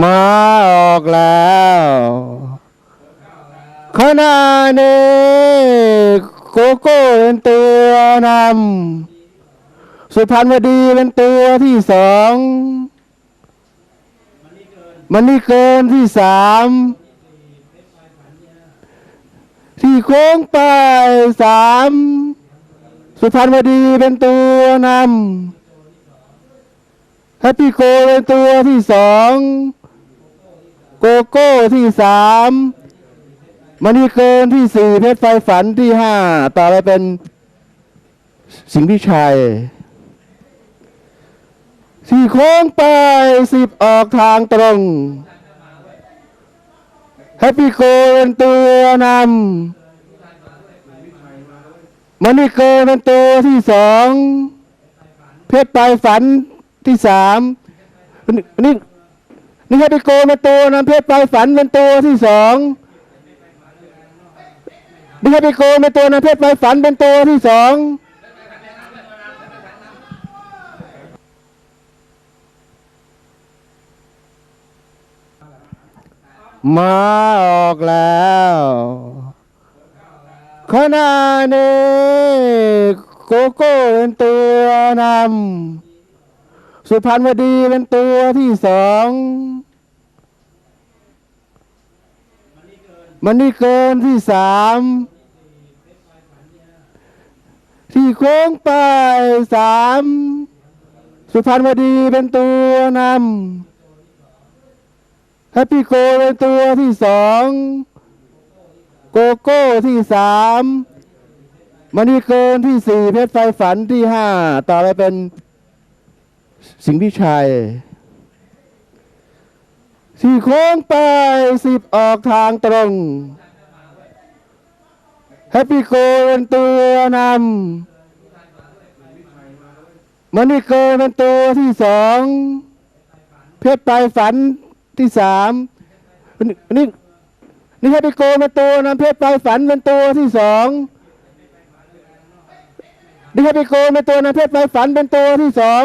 มาออกแล้วขณะนี้โกโก้เป็นตัวนำสุพรรณวดีเป็นตัวที่สองมันนี่เกินที่สามที่โค้งไปสามสุพรรณวดีเป็นตัวนำแฮปปี้โกเป็นตัวที่สอง โกโก้ที่สามมันนี่เกินที่สี่เพชรไฟฝันที่ห้าต่อไปเป็นสิงห์พิชัยที่โค้งไปสิบออกทางตรงแฮปปี้โกเป็นตัวนำมันนี่เกินเป็นตัวที่สองเพชรปลายฝันที่สามนี่ นี่นี่แฮปโกเป็นตัวนำเพชรปลายฝันเป็นตัวที่สองนี่แฮปปี้โกเป็นตัวนำเพชรปลายฝันเป็นตัวที่สองมาออกแล้วขณะนี้โกโก้เป็นตัวนำ สุพรรณวดีเป็นตัวที่สองมันนี่เกินที่สามที่โค้งไปสามสุพรรณวดีเป็นตัวนำแฮปปี้โกเป็นตัวที่สองโกโก้ที่สามมันนี่เกินที่สี่เพชรไฟฝันที่ห้าต่อไปเป็น สิงห์พิชัยที่โค้งไปสิบออกทางตรง แฮปปี้โกเป็นตัวนำมันนี่เกินเป็นตัวที่สอง เพชรไฟฝันที่สามนี่นี่นี่ให้โกนเป็นตัวนำเพชรปลายฝันเป็นตัวที่สองนี่ให้ไปโกนเป็นตัวนำเพชรปลายฝันเป็นตัวที่สอง